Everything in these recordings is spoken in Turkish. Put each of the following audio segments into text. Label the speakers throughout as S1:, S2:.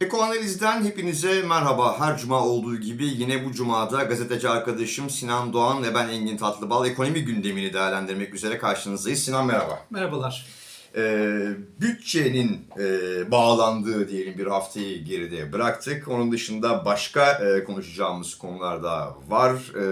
S1: Ekoanaliz'den hepinize merhaba. Her cuma olduğu gibi yine bu cumada gazeteci arkadaşım Sinan Doğan ve ben Engin Tatlıbal ekonomi gündemini değerlendirmek üzere karşınızdayız. Sinan merhaba.
S2: Merhabalar.
S1: Ee, bütçenin e, bağlandığı diyelim bir haftayı geride bıraktık. Onun dışında başka e, konuşacağımız konular da var. E,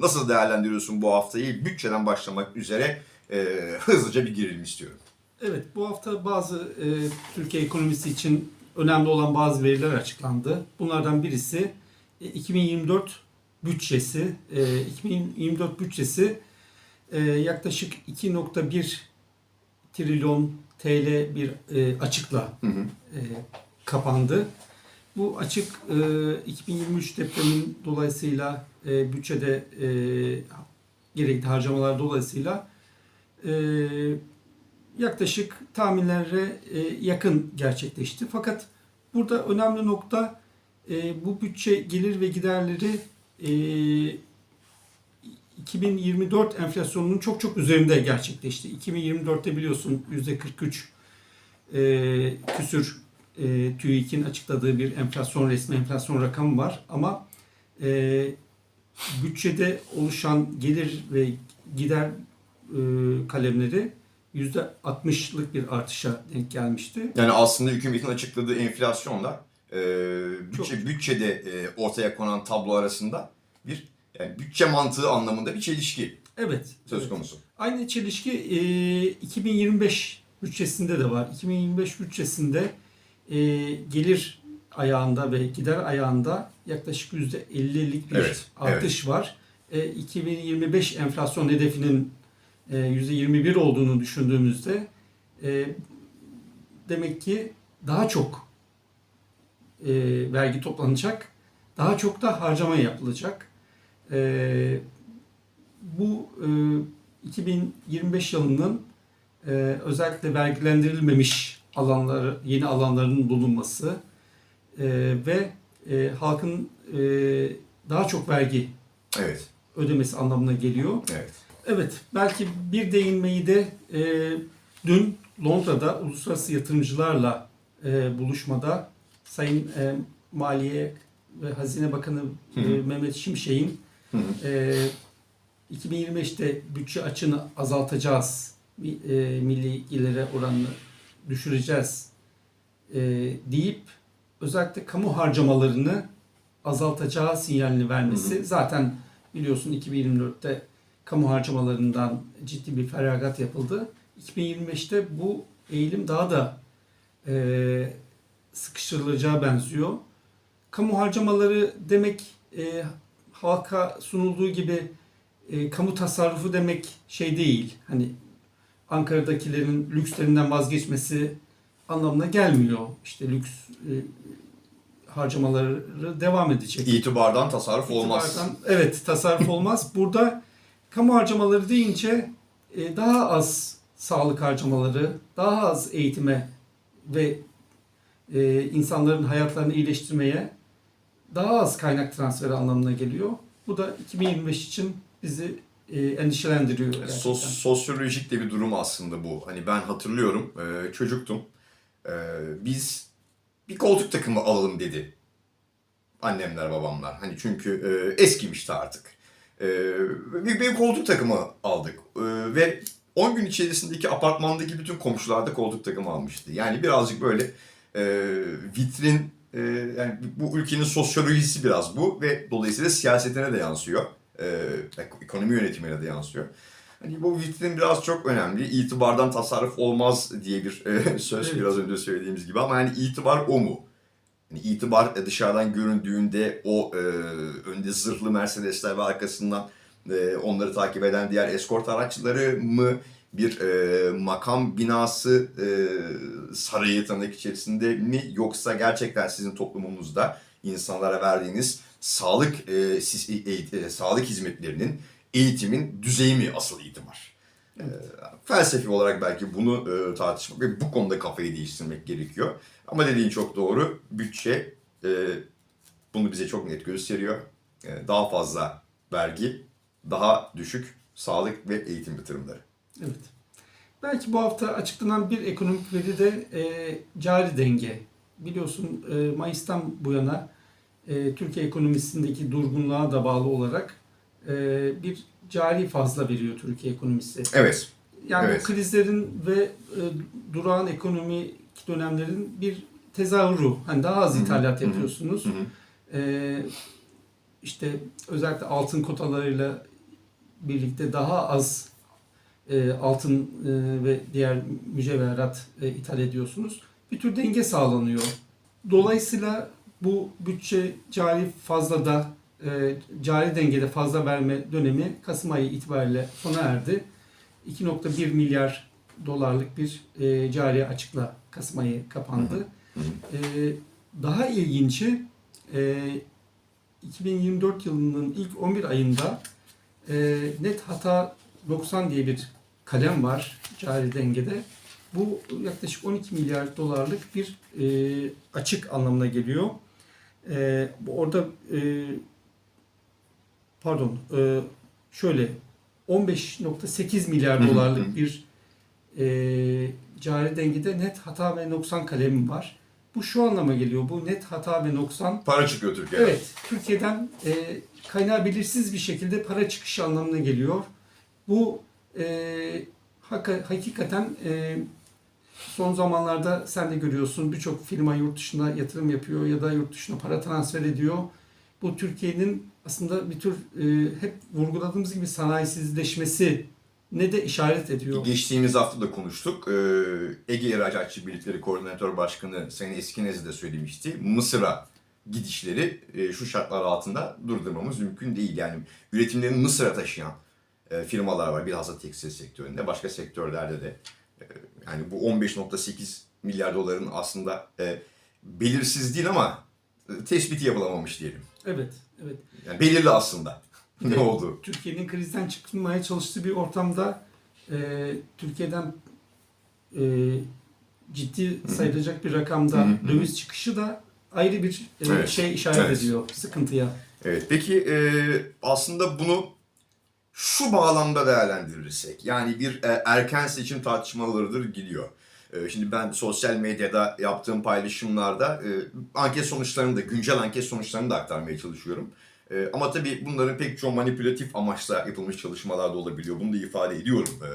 S1: nasıl değerlendiriyorsun bu haftayı? Bütçeden başlamak üzere e, hızlıca bir girelim istiyorum.
S2: Evet, bu hafta bazı e, Türkiye ekonomisi için önemli olan bazı veriler açıklandı. Bunlardan birisi e, 2024 bütçesi. E, 2024 bütçesi e, yaklaşık 2.1 trilyon TL bir e, açıkla
S1: Hı hı.
S2: e, kapandı. Bu açık e, 2023 depremin dolayısıyla e, bütçede e, gerekli harcamalar dolayısıyla e, yaklaşık tahminlere e, yakın gerçekleşti. Fakat burada önemli nokta e, bu bütçe gelir ve giderleri e, 2024 enflasyonunun çok çok üzerinde gerçekleşti. 2024'te biliyorsun %43 e, küsür e, TÜİK'in açıkladığı bir enflasyon resmi enflasyon rakamı var ama e, bütçede oluşan gelir ve gider e, kalemleri %60'lık bir artışa denk gelmişti.
S1: Yani aslında hükümetin açıkladığı enflasyonla e, bütçe,
S2: Çok.
S1: bütçede e, ortaya konan tablo arasında bir yani bütçe mantığı anlamında bir çelişki
S2: Evet.
S1: söz
S2: evet.
S1: konusu.
S2: Aynı çelişki e, 2025 bütçesinde de var. 2025 bütçesinde e, gelir ayağında ve gider ayağında yaklaşık %50'lik bir
S1: Evet,
S2: artış var. E, 2025 enflasyon hedefinin %21 olduğunu düşündüğümüzde e, demek ki daha çok e, vergi toplanacak, daha çok da harcama yapılacak. E, bu e, 2025 yılının e, özellikle vergilendirilmemiş alanları, yeni alanların bulunması e, ve e, halkın e, daha çok vergi
S1: Evet,
S2: ödemesi anlamına geliyor.
S1: evet.
S2: Evet, belki bir değinmeyi de e, dün Londra'da uluslararası yatırımcılarla e, buluşmada Sayın e, Maliye ve Hazine Bakanı e,
S1: Hı hı.
S2: Mehmet Şimşek'in
S1: Hı hı.
S2: e, 2025'te bütçe açığını azaltacağız, e, milli gelire oranını düşüreceğiz e, deyip özellikle kamu harcamalarını azaltacağı sinyalini vermesi
S1: Hı
S2: zaten biliyorsun 2024'te kamu harcamalarından ciddi bir feragat yapıldı. 2025'te bu eğilim daha da e, sıkıştırılacağı benziyor. Kamu harcamaları demek e, halka sunulduğu gibi e, kamu tasarrufu demek şey değil. Hani Ankara'dakilerin lükslerinden vazgeçmesi anlamına gelmiyor. İşte lüks e, harcamaları devam edecek.
S1: İtibardan tasarruf olmaz.
S2: İtibardan- evet tasarruf olmaz. Burada kamu harcamaları deyince e, daha az sağlık harcamaları, daha az eğitime ve e, insanların hayatlarını iyileştirmeye daha az kaynak transferi anlamına geliyor. Bu da 2025 için bizi e, endişelendiriyor gerçekten.
S1: Sos, sosyolojik de bir durum aslında bu. Hani ben hatırlıyorum, e, çocuktum. E, biz bir koltuk takımı alalım dedi. Annemler, babamlar. Hani çünkü e, eskimişti artık. E, bir, bir koltuk takımı aldık. E, ve 10 gün içerisindeki apartmandaki bütün komşular da koltuk takımı almıştı. Yani birazcık böyle e, vitrin, e, yani bu ülkenin sosyolojisi biraz bu ve dolayısıyla siyasetine de yansıyor. E, ek- ekonomi yönetimine de yansıyor. Hani bu vitrin biraz çok önemli. İtibardan tasarruf olmaz diye bir e, söz
S2: Evet.
S1: biraz önce söylediğimiz gibi ama yani itibar o mu? Yani itibar e, dışarıdan göründüğünde o e, önde zırhlı Mercedesler ve arkasından e, onları takip eden diğer eskort araçları mı? Bir e, makam binası e, sarayı tırnak içerisinde mi? Yoksa gerçekten sizin toplumunuzda insanlara verdiğiniz sağlık e, siz- e, e, sağlık hizmetlerinin eğitimin düzeyi mi asıl itibar? E, felsefi olarak belki bunu e, tartışmak ve bu konuda kafayı değiştirmek gerekiyor. Ama dediğin çok doğru. Bütçe e, bunu bize çok net gösteriyor. E, daha fazla vergi, daha düşük sağlık ve eğitim yatırımları.
S2: Evet. Belki bu hafta açıklanan bir ekonomik veri de e, cari denge biliyorsun e, Mayıs'tan bu yana e, Türkiye ekonomisindeki durgunluğa da bağlı olarak e, bir cari fazla veriyor Türkiye ekonomisi.
S1: Evet.
S2: Yani
S1: Evet.
S2: krizlerin ve e, durağan ekonomik dönemlerin bir tezahürü. Hani daha az ithalat yapıyorsunuz. Ee, işte özellikle altın kotalarıyla birlikte daha az e, altın e, ve diğer mücevherat e, ithal ediyorsunuz. Bir tür denge sağlanıyor. Dolayısıyla bu bütçe cari fazla da e, cari dengede fazla verme dönemi Kasım ayı itibariyle sona erdi. 2.1 milyar dolarlık bir e, cari açıkla Kasım ayı kapandı. E, daha ilginci e, 2024 yılının ilk 11 ayında e, net hata 90 diye bir kalem var cari dengede. Bu yaklaşık 12 milyar dolarlık bir e, açık anlamına geliyor. E, bu orada e, pardon e, şöyle 15.8 milyar dolarlık bir e, cari dengede net hata ve noksan kalemi var. Bu şu anlama geliyor. Bu net hata ve noksan
S1: Para çıkıyor Türkiye'den.
S2: Evet, Türkiye'den e, kaynağı belirsiz bir şekilde para çıkışı anlamına geliyor. Bu e, haka- hakikaten e, son zamanlarda sen de görüyorsun birçok firma yurt dışına yatırım yapıyor ya da yurt dışına para transfer ediyor. Bu Türkiye'nin aslında bir tür e, hep vurguladığımız gibi sanayisizleşmesi ne de işaret ediyor.
S1: Geçtiğimiz hafta da konuştuk. Ee, Ege İhracatçı Birlikleri Koordinatör Başkanı Sayın Eskinezi de söylemişti. Mısır'a gidişleri e, şu şartlar altında durdurmamız mümkün değil. Yani üretimlerini Mısır'a taşıyan e, firmalar var. Bilhassa tekstil sektöründe. Başka sektörlerde de. E, yani bu 15.8 milyar doların aslında belirsiz değil ama tespiti yapılamamış diyelim.
S2: Evet, evet.
S1: Yani belirli aslında ne oldu.
S2: Türkiye'nin krizden çıkmaya çalıştığı bir ortamda e, Türkiye'den e, ciddi sayılacak bir rakamda
S1: Hı hı.
S2: döviz çıkışı da ayrı bir e,
S1: Evet.
S2: şey işaret
S1: Evet.
S2: ediyor sıkıntıya.
S1: Evet, peki e, aslında bunu şu bağlamda değerlendirirsek, yani bir e, erken seçim tartışmalarıdır gidiyor. E, şimdi ben sosyal medyada yaptığım paylaşımlarda e, anket sonuçlarını da, güncel anket sonuçlarını da aktarmaya çalışıyorum. E, ama tabii bunların pek çoğu manipülatif amaçla yapılmış çalışmalar da olabiliyor. Bunu da ifade ediyorum. E,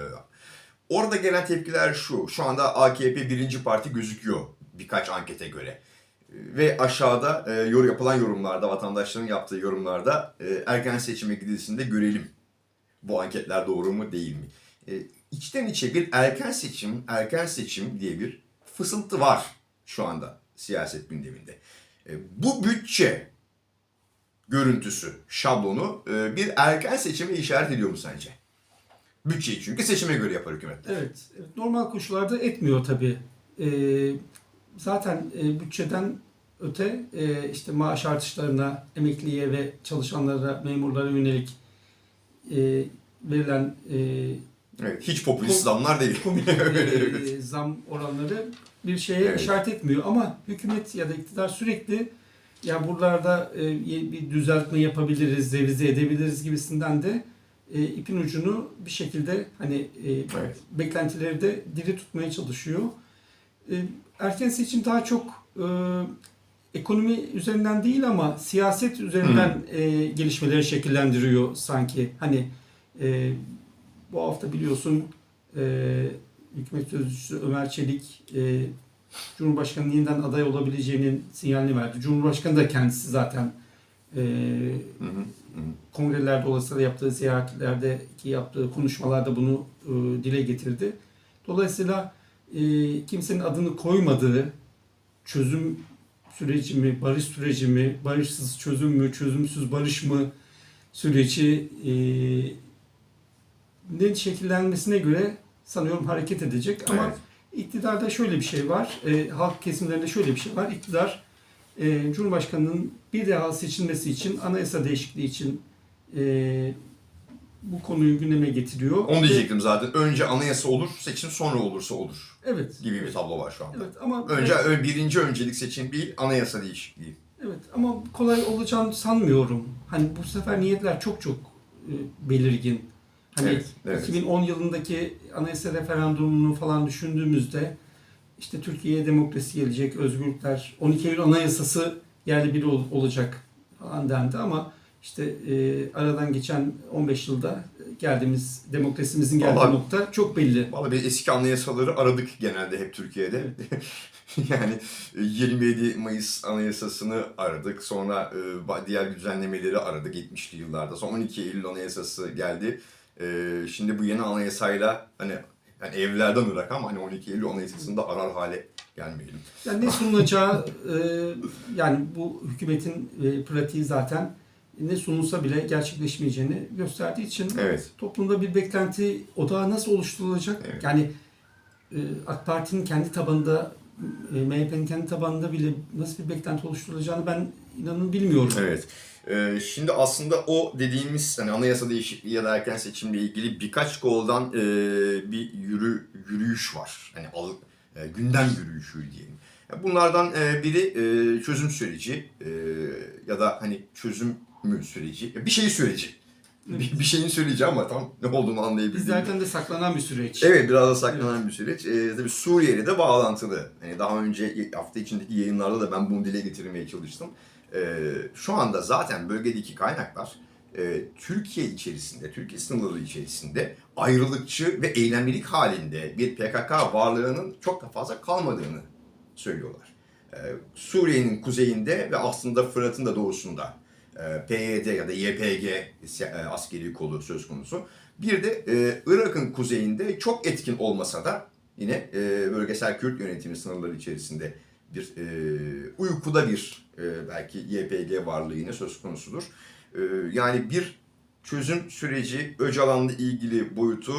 S1: orada gelen tepkiler şu, şu anda AKP birinci parti gözüküyor birkaç ankete göre. Ve aşağıda e, yor yapılan yorumlarda, vatandaşların yaptığı yorumlarda e, erken seçime gidilsin de görelim. Bu anketler doğru mu değil mi? E, içten içe bir erken seçim, erken seçim diye bir fısıltı var şu anda siyaset gündeminde. E, bu bütçe görüntüsü, şablonu e, bir erken seçime işaret ediyor mu sence? Bütçeyi çünkü seçime göre yapar hükümet.
S2: Evet, normal koşullarda etmiyor tabii. E, zaten e, bütçeden öte e, işte maaş artışlarına, emekliye ve çalışanlara, memurlara yönelik e, verilen e,
S1: Evet, hiç popülist zamlar değil.
S2: komik e, zam oranları bir şeye
S1: Evet.
S2: işaret etmiyor ama hükümet ya da iktidar sürekli ya buralarda e, bir düzeltme yapabiliriz, revize edebiliriz gibisinden de e, ipin ucunu bir şekilde hani e,
S1: Evet.
S2: beklentileri de diri tutmaya çalışıyor. E, erken seçim daha çok e, ekonomi üzerinden değil ama siyaset üzerinden e, gelişmeleri şekillendiriyor sanki. Hani e, bu hafta biliyorsun e, hükümet sözcüsü Ömer Çelik e, Cumhurbaşkanı yeniden aday olabileceğinin sinyalini verdi. Cumhurbaşkanı da kendisi zaten e,
S1: Hı hı, hı hı.
S2: kongrelerde dolayısıyla yaptığı ziyaretlerdeki yaptığı konuşmalarda bunu e, dile getirdi. Dolayısıyla e, kimsenin adını koymadığı çözüm süreci mi, barış süreci mi, barışsız çözüm mü, çözümsüz barış mı süreci e, net şekillenmesine göre sanıyorum hareket edecek. Ama
S1: Evet.
S2: İktidarda şöyle bir şey var, e, halk kesimlerinde şöyle bir şey var. İktidar e, Cumhurbaşkanı'nın bir daha seçilmesi için anayasa değişikliği için e, bu konuyu gündeme getiriyor.
S1: Onu diyecektim zaten. Önce anayasa olur, seçim sonra olursa olur
S2: Evet.
S1: gibi bir tablo var şu anda.
S2: Evet ama
S1: Önce ö- birinci öncelik seçim değil, anayasa değişikliği.
S2: evet ama kolay olacağını sanmıyorum. Hani bu sefer niyetler çok çok e, belirgin. Hani
S1: Evet, evet.
S2: 2010 yılındaki anayasa referandumunu falan düşündüğümüzde işte Türkiye'ye demokrasi gelecek, özgürlükler, 12 Eylül Anayasası yerli bir ol- olacak falan dendi ama işte e, aradan geçen 15 yılda geldiğimiz demokrasimizin geldiği
S1: Vallahi-
S2: nokta çok belli.
S1: Vallahi biz eski anayasaları aradık genelde hep Türkiye'de. yani e, 27 Mayıs Anayasası'nı aradık. Sonra e, diğer düzenlemeleri aradık 70'li yıllarda. Sonra 12 Eylül Anayasası geldi. E, Şimdi bu yeni anayasayla hani yani evlerden ırak ama hani 12 Eylül Anayasası'nı da arar hale gelmeyelim.
S2: Yani ne sunulacağı e, yani bu hükümetin e, pratiği zaten ne sunulsa bile gerçekleşmeyeceğini gösterdiği için
S1: Evet.
S2: toplumda bir beklenti odağı nasıl oluşturulacak?
S1: Evet.
S2: Yani e, AK Parti'nin kendi tabanında e, MHP'nin kendi tabanında bile nasıl bir beklenti oluşturulacağını ben inanın bilmiyorum.
S1: Evet. Ee, şimdi aslında o dediğimiz hani anayasa değişikliği ya da erken seçimle ilgili birkaç koldan e, bir yürü yürüyüş var. Hani al, e, gündem yürüyüşü diyelim. Bunlardan e, biri e, çözüm süreci e, ya da hani çözüm mü süreci, bir şeyi süreci. Bir, bir şeyin süreci ama tam ne olduğunu anlayabildiğim.
S2: Bizlerden de saklanan bir süreç.
S1: Evet biraz da saklanan bir süreç. Ee, tabii Suriye'yle de bağlantılı. Hani daha önce hafta içindeki yayınlarda da ben bunu dile getirmeye çalıştım. Ee, şu anda zaten bölgedeki kaynaklar e, Türkiye içerisinde, Türkiye sınırları içerisinde ayrılıkçı ve eylemlilik halinde bir PKK varlığının çok da fazla kalmadığını söylüyorlar. Ee, Suriye'nin kuzeyinde ve aslında Fırat'ın da doğusunda e, PYD ya da YPG e, askeri kolu söz konusu. Bir de e, Irak'ın kuzeyinde çok etkin olmasa da yine e, bölgesel Kürt yönetimi sınırları içerisinde bir e, uykuda bir e, belki YPG varlığı yine söz konusudur. E, yani bir çözüm süreci Öcalan'la ilgili boyutu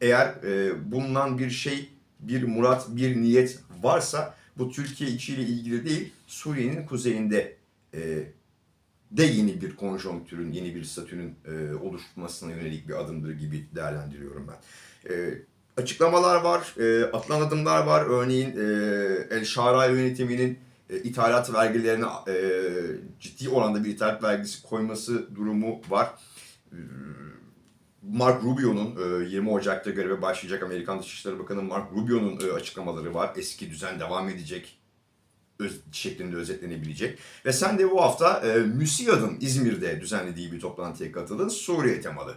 S1: eğer e, bulunan bir şey, bir murat, bir niyet varsa bu Türkiye içiyle ilgili değil, Suriye'nin kuzeyinde e, de yeni bir konjonktürün, yeni bir statünün e, oluşturmasına yönelik bir adımdır gibi değerlendiriyorum ben. E, açıklamalar var, e, atılan adımlar var. Örneğin e, El Şara yönetiminin e, ithalat vergilerine e, ciddi oranda bir ithalat vergisi koyması durumu var. E, Mark Rubio'nun e, 20 Ocak'ta göreve başlayacak Amerikan Dışişleri Bakanı Mark Rubio'nun e, açıklamaları var. Eski düzen devam edecek öz, şeklinde özetlenebilecek. Ve sen de bu hafta e, MÜSİAD'ın İzmir'de düzenlediği bir toplantıya katıldın. Suriye temalı.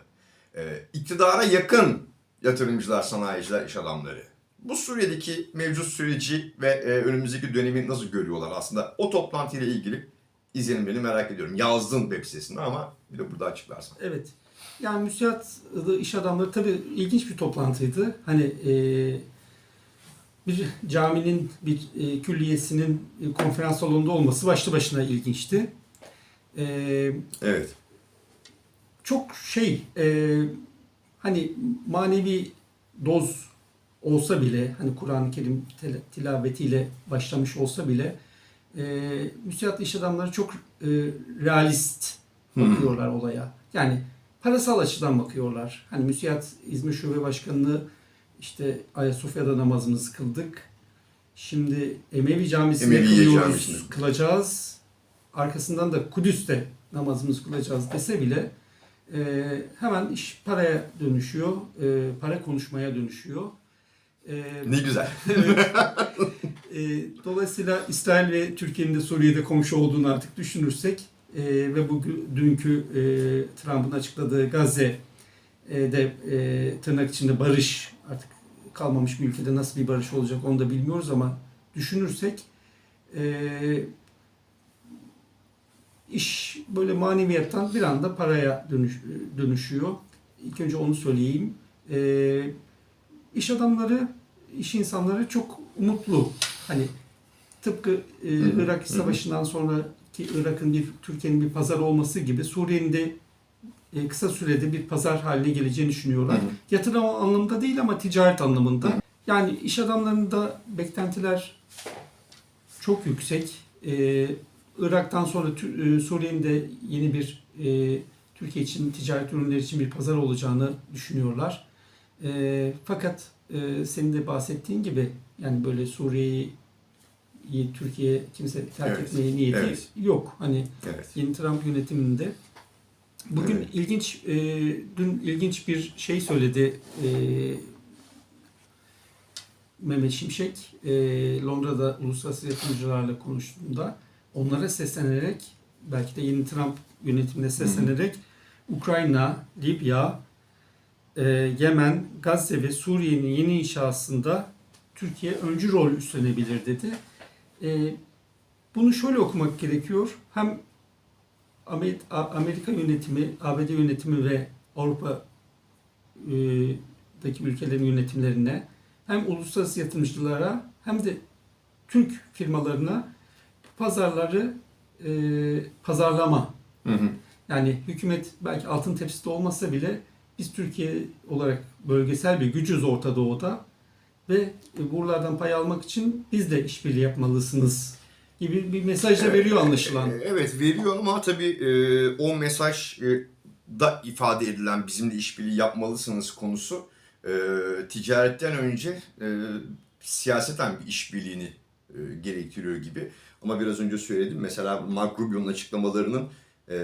S1: E, iktidara yakın yatırımcılar, sanayiciler, iş adamları. Bu Suriye'deki mevcut süreci ve e, önümüzdeki dönemi nasıl görüyorlar aslında? O toplantıyla ilgili izlenimlerini merak ediyorum. Yazdın web sitesinde ama bir de burada açıklarsan.
S2: Evet. Yani müsiadlı iş adamları tabii ilginç bir toplantıydı. Hani e, bir caminin bir e, külliyesinin e, konferans salonunda olması başlı başına ilginçti. E,
S1: Evet.
S2: çok şey e, hani manevi doz olsa bile hani Kur'an-ı Kerim tilavetiyle başlamış olsa bile e, müsiadlı iş adamları çok e, realist bakıyorlar olaya. Yani parasal açıdan bakıyorlar. Hani müsiat İzmir Şube Başkanı'nı işte Ayasofya'da namazımızı kıldık. Şimdi Emevi Camisi'nde
S1: Emeviye
S2: kılıyoruz, kılacağız. Arkasından da Kudüs'te namazımızı kılacağız dese bile e, hemen iş paraya dönüşüyor. e, para konuşmaya dönüşüyor. E,
S1: Ne güzel.
S2: e, dolayısıyla İsrail ve Türkiye'nin de Suriye'de komşu olduğunu artık düşünürsek e, ve bu dünkü e, Trump'ın açıkladığı Gazze'de e, tırnak içinde barış artık kalmamış bir ülkede nasıl bir barış olacak onu da bilmiyoruz ama düşünürsek e, iş böyle maneviyattan bir anda paraya dönüş, dönüşüyor. İlk önce onu söyleyeyim. E, iş adamları, iş insanları çok umutlu. Hani tıpkı e, Irak. Savaşı'ndan sonraki Irak'ın bir Türkiye'nin bir pazar olması gibi Suriye'nin de e, kısa sürede bir pazar haline geleceğini düşünüyorlar.
S1: Hı hı.
S2: Yatırım anlamında değil ama ticaret anlamında.
S1: Hı hı.
S2: Yani iş adamlarında beklentiler çok yüksek. E, Irak'tan sonra e, Suriye'nin de yeni bir e, Türkiye için ticaret ürünleri için bir pazar olacağını düşünüyorlar. E, fakat e, senin de bahsettiğin gibi yani böyle Suriye'yi Türkiye kimse terk
S1: Evet,
S2: etmeye niyeti
S1: evet.
S2: yok. Hani
S1: Evet.
S2: yeni Trump yönetiminde. Bugün
S1: Evet.
S2: ilginç, e, dün ilginç bir şey söyledi. E, Mehmet Şimşek e, Londra'da uluslararası yatırımcılarla konuştuğunda onlara seslenerek belki de yeni Trump yönetimine seslenerek Ukrayna, Libya, e, Yemen, Gazze ve Suriye'nin yeni inşasında Türkiye öncü rol üstlenebilir dedi. E, bunu şöyle okumak gerekiyor. Hem Amerika yönetimi, ABD yönetimi ve Avrupa e, ülkelerin yönetimlerine hem uluslararası yatırımcılara hem de Türk firmalarına pazarları e, pazarlama
S1: Hı hı.
S2: yani hükümet belki altın tepside olmasa bile biz Türkiye olarak bölgesel bir gücüz Orta Doğu'da ve e, buralardan pay almak için biz de işbirliği yapmalısınız gibi bir mesaj da veriyor anlaşılan.
S1: E, Evet veriyor ama tabii e, o mesaj e, da ifade edilen bizimle işbirliği yapmalısınız konusu e, ticaretten önce e, siyaseten bir işbirliğini e, gerektiriyor gibi. Ama biraz önce söyledim mesela Mark Rubio'nun açıklamalarının e,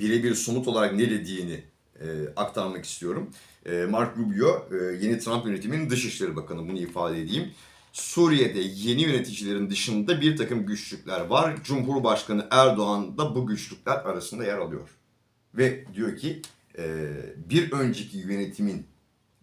S1: birebir somut olarak ne dediğini e, aktarmak istiyorum. E, Mark Rubio e, yeni Trump yönetiminin Dışişleri Bakanı bunu ifade edeyim. Suriye'de yeni yöneticilerin dışında bir takım güçlükler var. Cumhurbaşkanı Erdoğan da bu güçlükler arasında yer alıyor. Ve diyor ki e, bir önceki yönetimin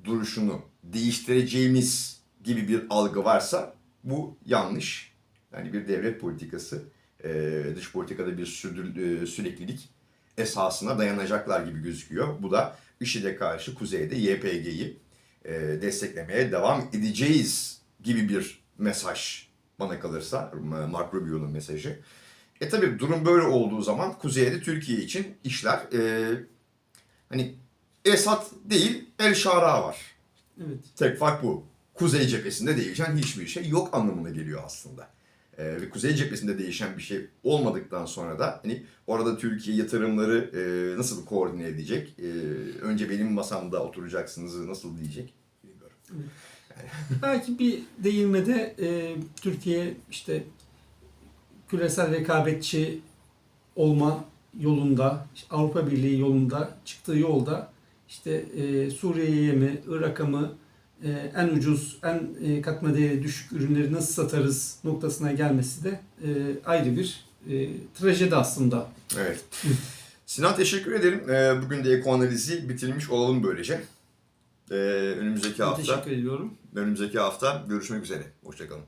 S1: duruşunu değiştireceğimiz gibi bir algı varsa bu yanlış. Yani bir devlet politikası, e, dış politikada bir sürdür- e, süreklilik esasına dayanacaklar gibi gözüküyor. Bu da IŞİD'e karşı kuzeyde YPG'yi e, desteklemeye devam edeceğiz gibi bir mesaj bana kalırsa Mark Rubio'nun mesajı. E tabi durum böyle olduğu zaman kuzeyde Türkiye için işler e, hani Esad değil El Şara var.
S2: Evet.
S1: Tek fark bu. Kuzey cephesinde değişen hiçbir şey yok anlamına geliyor aslında. Ee, ve Kuzey cephesinde değişen bir şey olmadıktan sonra da hani orada Türkiye yatırımları e, nasıl koordine edecek? E, önce benim masamda oturacaksınız nasıl diyecek? Bilmiyorum.
S2: Belki bir değinmede e, Türkiye işte küresel rekabetçi olma yolunda, işte Avrupa Birliği yolunda çıktığı yolda işte e, Suriye'ye mi, Irak'a mı en ucuz, en e, katma değeri düşük ürünleri nasıl satarız noktasına gelmesi de e, ayrı bir e, trajedi aslında.
S1: Evet. Sinan teşekkür ederim. Ee, bugün de ekoanalizi bitirmiş olalım böylece. Ee, önümüzdeki hafta
S2: Teşekkür ediyorum.
S1: önümüzdeki hafta görüşmek üzere. Hoşçakalın.